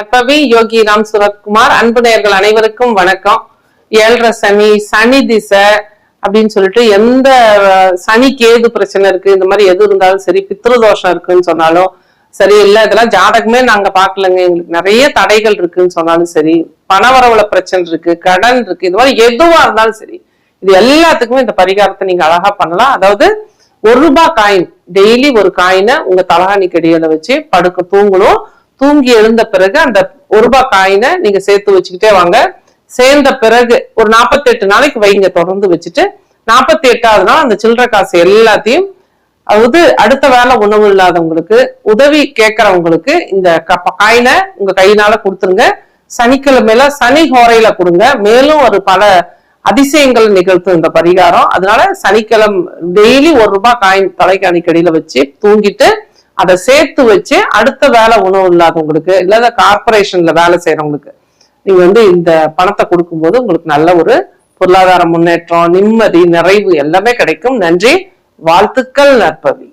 நற்பவி யோகி ராம் சுரத்குமார் அன்பு நேயர்கள் அனைவருக்கும் வணக்கம். ஏழரை சனி சனி திசை அப்படின்னு சொல்லிட்டு எந்த சனிக்கு சனி கேது பிரச்சனை இருக்கு இந்த மாதிரி எது இருந்தாலும் சரி பித்ருதோஷம் இருக்குன்னு சொன்னாலும் சரி இல்ல இதெல்லாம் ஜாதகமே நாங்க பாக்கலங்க எங்களுக்கு நிறைய தடைகள் இருக்குன்னு சொன்னாலும் சரி பணவரவுல பிரச்சனை இருக்கு கடன் இருக்கு இது மாதிரி எதுவா இருந்தாலும் சரி இது எல்லாத்துக்குமே இந்த பரிகாரத்தை நீங்க அழகா பண்ணலாம். அதாவது ஒரு ரூபாய் காயின் டெய்லி ஒரு காயினை உங்க தலகாணிக்கு இடையில வச்சு படுக்க தூங்கணும். தூங்கி எழுந்த பிறகு அந்த ஒரு ரூபாய் காயினை நீங்க சேர்த்து வச்சுக்கிட்டே வாங்க. சேர்ந்த பிறகு ஒரு 48 நாளைக்கு வைங்க. தொடர்ந்து வச்சுட்டு நாற்பத்தி எட்டாவது நாள் அந்த சில்லற காசு எல்லாத்தையும் அதாவது அடுத்த வேலை உணவு இல்லாதவங்களுக்கு உதவி கேட்கறவங்களுக்கு இந்த க- காயினை உங்க கையினால கொடுத்துருங்க. சனிக்கிழமையில சனி ஹோரையில கொடுங்க. மேலும் ஒரு பல அதிசயங்கள் நிகழ்த்தும் இந்த பரிகாரம். அதனால சனிக்கிழமை டெய்லி ஒரு ரூபாய் காயின் தலைக்காணிக்கடியில வச்சு தூங்கிட்டு அதை சேர்த்து வச்சு அடுத்த வேலை உணவு இல்லாதவங்களுக்கு இல்லாத கார்பரேஷன்ல வேலை செய்யறவங்களுக்கு நீங்க வந்து இந்த பணத்தை கொடுக்கும்போது உங்களுக்கு நல்ல ஒரு பொருளாதார முன்னேற்றம் நிம்மதி நிறைவு எல்லாமே கிடைக்கும். நன்றி. வாழ்த்துக்கள் நற்பவி.